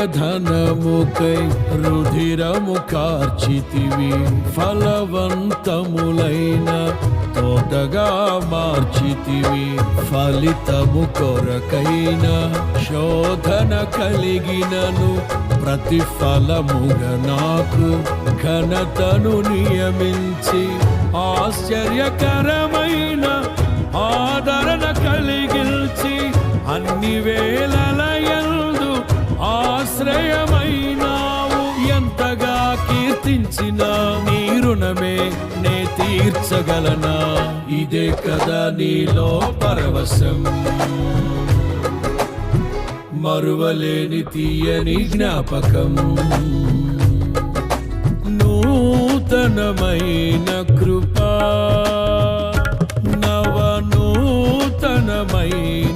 నాక్రయధనముకై రుధిరము కార్చితివి ఫలవంతములైన తోటగా మార్చితివి ఫలితము కొరకైన శోధన కలిగినను ప్రతిఫలముగా నాకు ఘనతను నియమించి ఆశ్చర్యకరమైన ఆదరణ కలిగిల్చి అన్ని వేళలై కీర్తించిన నీ రుణమే నే తీర్చగలనా? ఇదే కదా నీలో పరవశం. మరువలేని తీయని జ్ఞాపకం. నూతనమైన కృపా నవ నూతనమైన